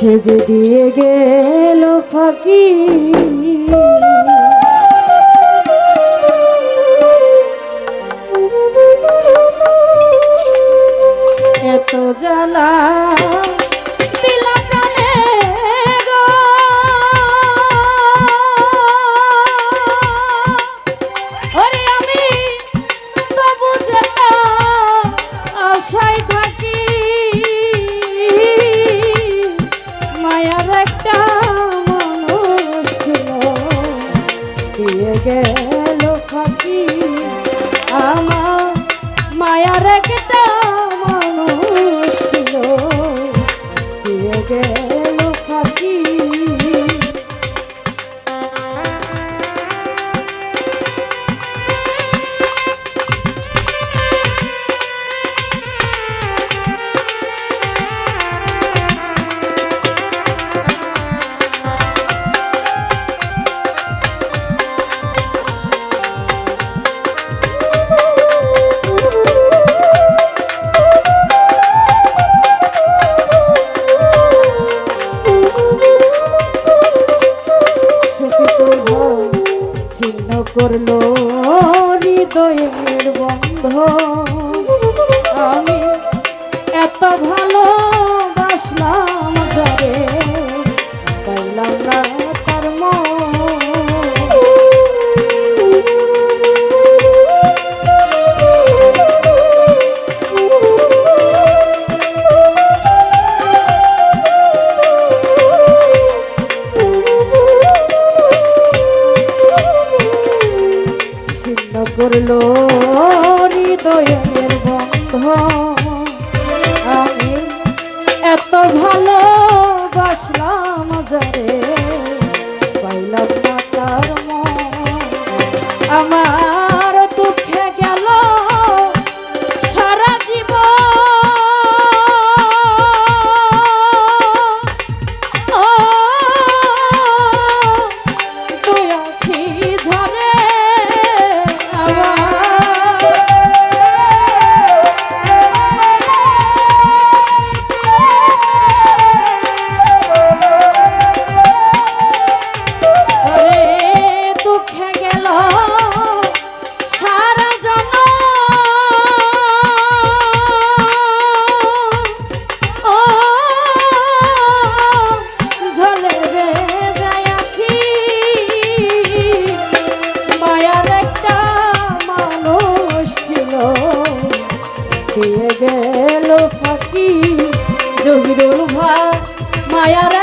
সেজে দিয়ে গেল ফাঁকি। এত জ্বালা মায়া মায়ার একটা করল হৃদয়ের বন্ধ আমি এত ভালো খুলো হৃদয়ের বন্ধ এত ভালো Bayar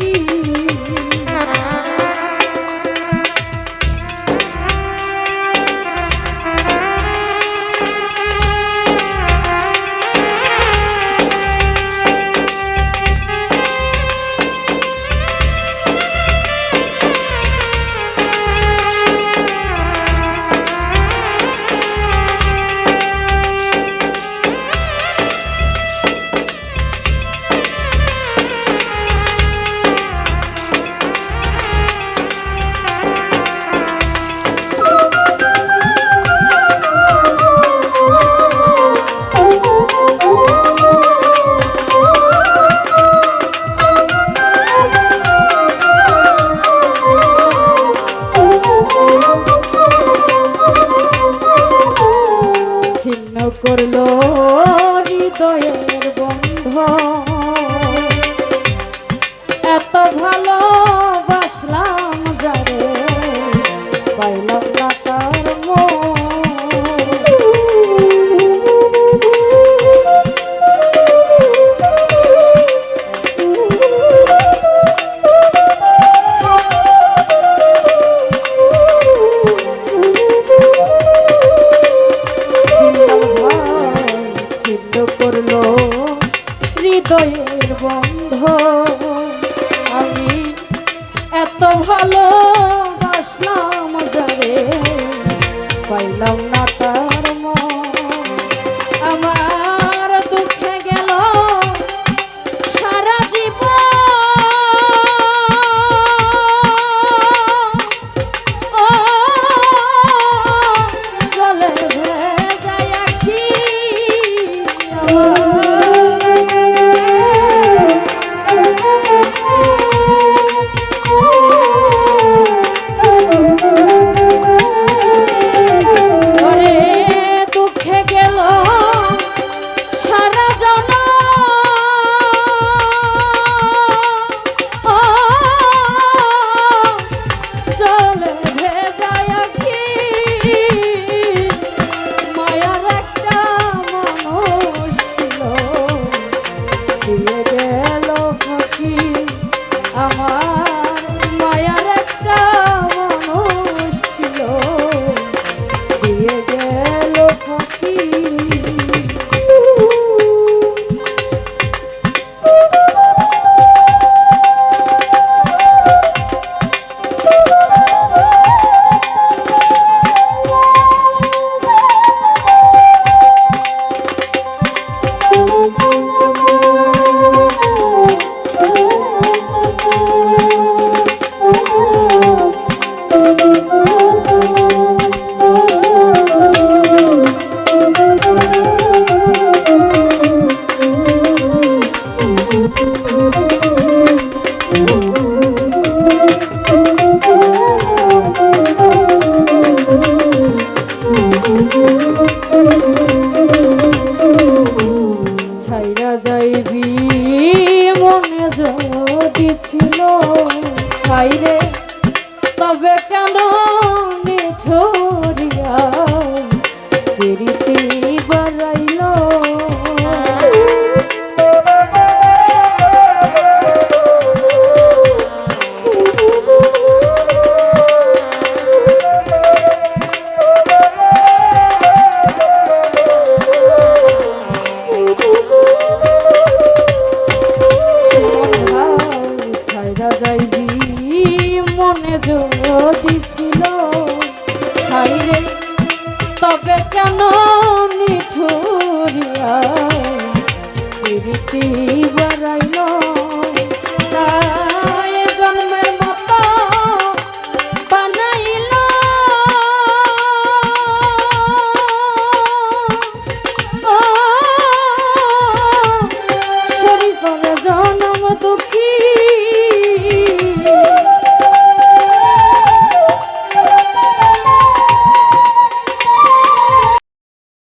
ফাঁকি হৃদয়ের বন্ধ